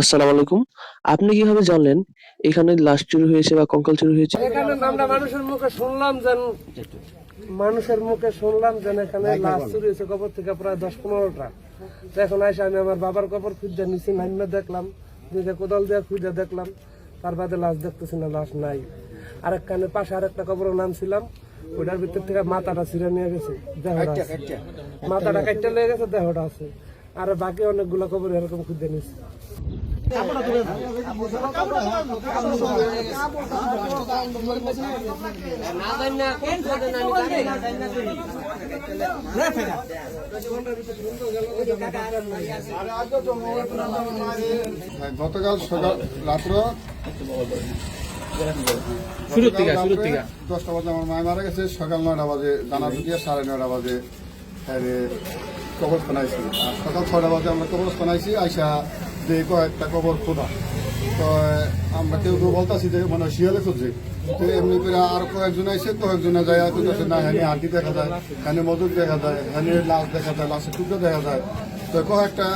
আসসালামু আলাইকুম। আপনি কীভাবে জানলেন এখানে লাশ চুরি হয়েছে বা কঙ্কাল চুরি হয়েছে? এখানে আমরা মানুষের মুখে শুনলাম যেন মানুষের মুখে শুনলাম যেন এখানে লাশ চুরি হয়েছে কবর থেকে প্রায় দশ পনেরোটা। তো এখন এসে আমি আমার বাবার কবর খুঁজে নিচে নামে দেখলাম। নিজে কোদাল দিয়ে খুঁজে দেখলাম। তার বাদে লাশ দেখতেছি না লাশ নাই। আরেক কানে পাশে আরেকটা কবরের নাম ছিলাম। ওটার ভিতর থেকে মাথাটা ছিঁড়ে নিয়ে গেছে দেহটা আছে। মাথাটা কাটতে লেগে গেছে দেহটা আছে। আর বাকি অনেকগুলো কবর এরকম খুঁজে নিচ্ছে হ্যাঁ, গতকাল সকাল রাত্র থেকে থেকে। দশটা বাজে আমার মায় মারা গেছে। সকাল নয়টা বাজে জানা ঢুকিয়ে সাড়ে নয়টা বাজে আরে কবরস্থান আইসি আর সকাল ছয়টা বাজে আমরা কবরস্থান আইসি আইসা যে কয়েকটা কবর খোদা। তো, আমরা কেউ কেউ বলতাছি যে মানে শিয়ালে খুঁজছে। তো এমনি করে আর কয়েকজন আইসে, কয়েকজনে যায়, আর কিন্তু না হ্যাঁ হাঁটি দেখা যায় হ্যাঁ মজুর দেখা যায় হ্যাঁ লাশ দেখা যায়, লাশের টুকরো দেখা যায়। তো কয়েকটা,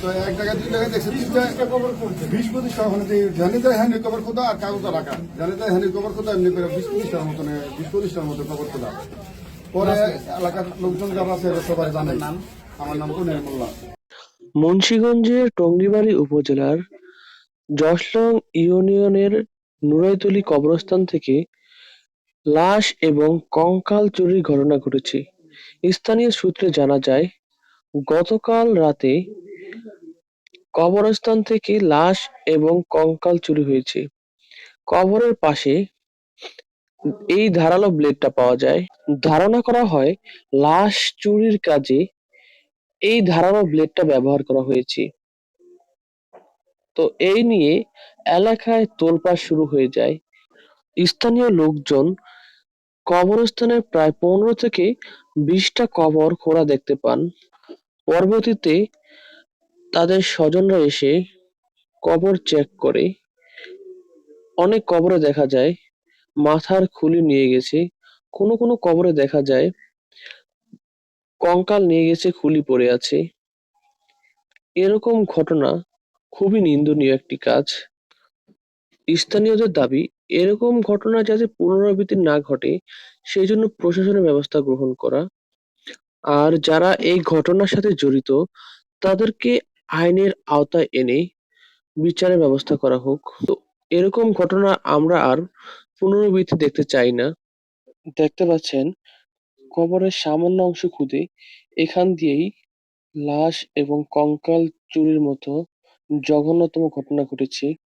তো এক জায়গায়, দুই জায়গায় দেখছে, তিনটা একটা কবর করছে বিশ পঁচিশটা ওখানে যে জানি যায় হ্যাঁ কবর খোদা আর কাগজটা রাখা। জানি যায় হ্যাঁ কবর খোদা, এমনি করে বিশ পঁচিশটার মতন বিশ পঁচিশটার মতো কবর খোদা। মুন্সিগঞ্জের টঙ্গিবাড়ি উপজেলার জশলং ইউনিয়নের নুরাইতলি কবরস্থান থেকে লাশ এবং কঙ্কাল চুরির ঘটনা ঘটেছে। স্থানীয় সূত্রে জানা যায়, গতকাল রাতে কবরস্থান থেকে লাশ এবং কঙ্কাল চুরি হয়েছে। কবরের পাশে এই ধারালো ব্লেডটা পাওয়া যায়। ধারণা করা হয়, লাশ চুরির কাজে এই ধারালো ব্লেডটা ব্যবহার করা হয়েছে। তো এই নিয়ে এলাকায় তোলপাড় শুরু হয়ে যায়। স্থানীয় লোকজন কবরস্থানের প্রায় পনেরো থেকে বিশটা কবর খোঁড়া দেখতে পান। পরবর্তীতে তাদের স্বজনরা এসে কবর চেক করে। অনেক কবরে দেখা যায়। মাথার খুলি নিয়ে গেছে। কোনো কোনো কবরে দেখা যায়, কঙ্কাল নিয়ে গেছে, খুলি পড়ে আছে। এরকম ঘটনা খুবই নিন্দনীয় একটি কাজ। স্থানীয়দের দাবি, এরকম ঘটনা যাতে পুনরাবৃত্তি না ঘটে, সেই জন্য প্রশাসনের ব্যবস্থা গ্রহণ করা। আর যারা এই ঘটনার সাথে জড়িত, তাদেরকে আইনের আওতায় এনে বিচারের ব্যবস্থা করা হোক। তো এরকম ঘটনা আমরা আর পুনরাবৃত্তি দেখতে চাই না। দেখতে পাচ্ছেন, কবরের সামান্য অংশ খুদে, এখান দিয়েই লাশ এবং কঙ্কাল চুরির মতো জঘন্যতম ঘটনা ঘটেছে।